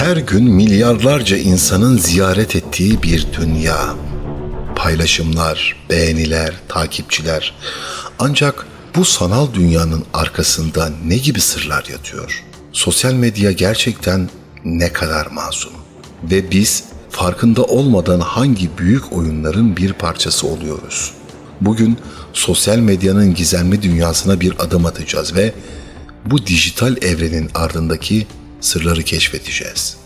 Her gün milyarlarca insanın ziyaret ettiği bir dünya. Paylaşımlar, beğeniler, takipçiler. Ancak bu sanal dünyanın arkasında ne gibi sırlar yatıyor? Sosyal medya gerçekten ne kadar masum? Ve biz farkında olmadan hangi büyük oyunların bir parçası oluyoruz? Bugün sosyal medyanın gizemli dünyasına bir adım atacağız ve bu dijital evrenin ardındaki sırları keşfedeceğiz.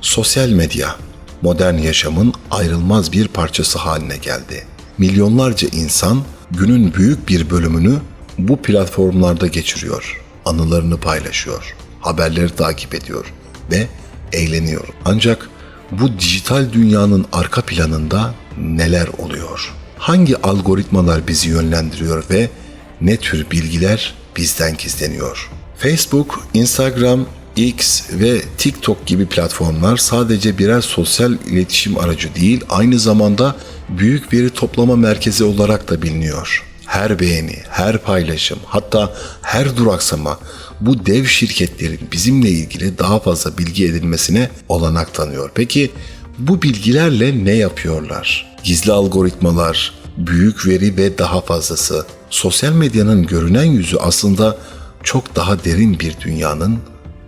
Sosyal medya modern yaşamın ayrılmaz bir parçası haline geldi. Milyonlarca insan günün büyük bir bölümünü bu platformlarda geçiriyor. Anılarını paylaşıyor, haberleri takip ediyor ve eğleniyor. Ancak bu dijital dünyanın arka planında neler oluyor? Hangi algoritmalar bizi yönlendiriyor ve ne tür bilgiler bizden gizleniyor? Facebook, Instagram, X ve TikTok gibi platformlar sadece birer sosyal iletişim aracı değil, aynı zamanda büyük veri toplama merkezi olarak da biliniyor. Her beğeni, her paylaşım, hatta her duraksama bu dev şirketlerin bizimle ilgili daha fazla bilgi edinmesine olanak tanıyor. Peki bu bilgilerle ne yapıyorlar? Gizli algoritmalar, büyük veri ve daha fazlası. Sosyal medyanın görünen yüzü aslında çok daha derin bir dünyanın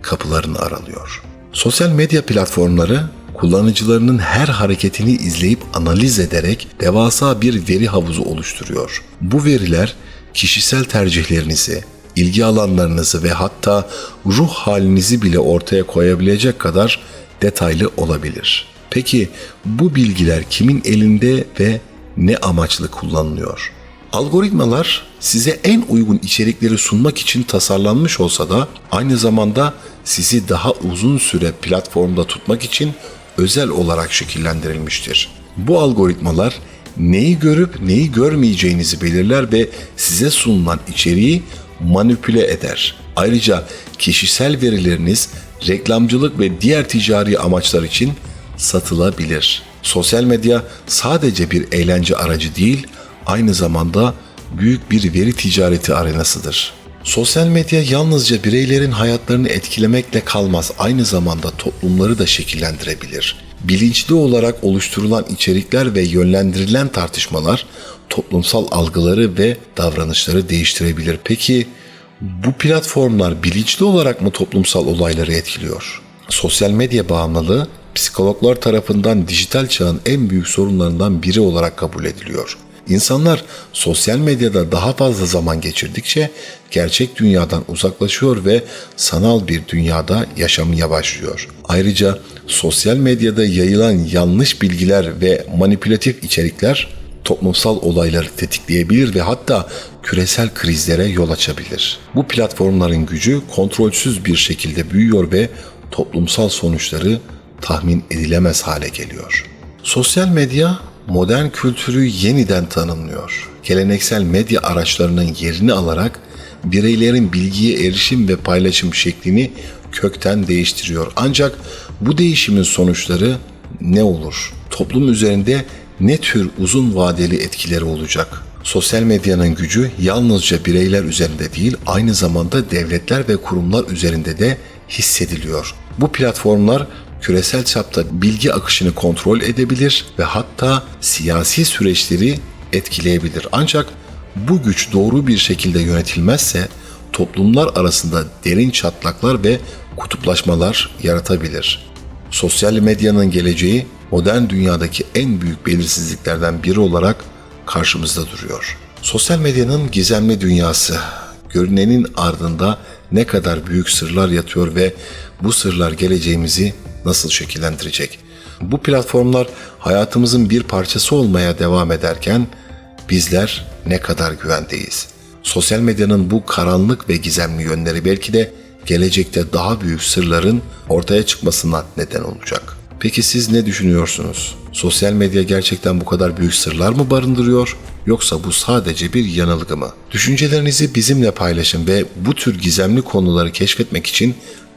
kapılarını aralıyor. Sosyal medya platformları kullanıcılarının her hareketini izleyip analiz ederek devasa bir veri havuzu oluşturuyor. Bu veriler kişisel tercihlerinizi, ilgi alanlarınızı ve hatta ruh halinizi bile ortaya koyabilecek kadar detaylı olabilir. Peki bu bilgiler kimin elinde ve ne amaçlı kullanılıyor? Algoritmalar size en uygun içerikleri sunmak için tasarlanmış olsa da aynı zamanda sizi daha uzun süre platformda tutmak için özel olarak şekillendirilmiştir. Bu algoritmalar neyi görüp neyi görmeyeceğinizi belirler ve size sunulan içeriği manipüle eder. Ayrıca kişisel verileriniz reklamcılık ve diğer ticari amaçlar için satılabilir. Sosyal medya sadece bir eğlence aracı değil, aynı zamanda büyük bir veri ticareti arenasıdır. Sosyal medya yalnızca bireylerin hayatlarını etkilemekle kalmaz, aynı zamanda toplumları da şekillendirebilir. Bilinçli olarak oluşturulan içerikler ve yönlendirilen tartışmalar toplumsal algıları ve davranışları değiştirebilir. Peki bu platformlar bilinçli olarak mı toplumsal olayları etkiliyor? Sosyal medya bağımlılığı psikologlar tarafından dijital çağın en büyük sorunlarından biri olarak kabul ediliyor. İnsanlar sosyal medyada daha fazla zaman geçirdikçe gerçek dünyadan uzaklaşıyor ve sanal bir dünyada yaşamaya başlıyor. Ayrıca sosyal medyada yayılan yanlış bilgiler ve manipülatif içerikler toplumsal olayları tetikleyebilir ve hatta küresel krizlere yol açabilir. Bu platformların gücü kontrolsüz bir şekilde büyüyor ve toplumsal sonuçları tahmin edilemez hale geliyor. Sosyal medya modern kültürü yeniden tanımlıyor. Geleneksel medya araçlarının yerini alarak bireylerin bilgiye erişim ve paylaşım şeklini kökten değiştiriyor. Ancak bu değişimin sonuçları ne olur? Toplum üzerinde ne tür uzun vadeli etkileri olacak? Sosyal medyanın gücü yalnızca bireyler üzerinde değil, aynı zamanda devletler ve kurumlar üzerinde de hissediliyor. Bu platformlar küresel çapta bilgi akışını kontrol edebilir ve hatta siyasi süreçleri etkileyebilir. Ancak bu güç doğru bir şekilde yönetilmezse toplumlar arasında derin çatlaklar ve kutuplaşmalar yaratabilir. Sosyal medyanın geleceği modern dünyadaki en büyük belirsizliklerden biri olarak karşımızda duruyor. Sosyal medyanın gizemli dünyası, görünenin ardında ne kadar büyük sırlar yatıyor ve bu sırlar geleceğimizi nasıl şekillendirecek? Bu platformlar hayatımızın bir parçası olmaya devam ederken bizler ne kadar güvendeyiz? Sosyal medyanın bu karanlık ve gizemli yönleri belki de gelecekte daha büyük sırların ortaya çıkmasına neden olacak. Peki siz ne düşünüyorsunuz? Sosyal medya gerçekten bu kadar büyük sırlar mı barındırıyor yoksa bu sadece bir yanılgı mı? Düşüncelerinizi bizimle paylaşın ve bu tür gizemli konuları keşfetmek için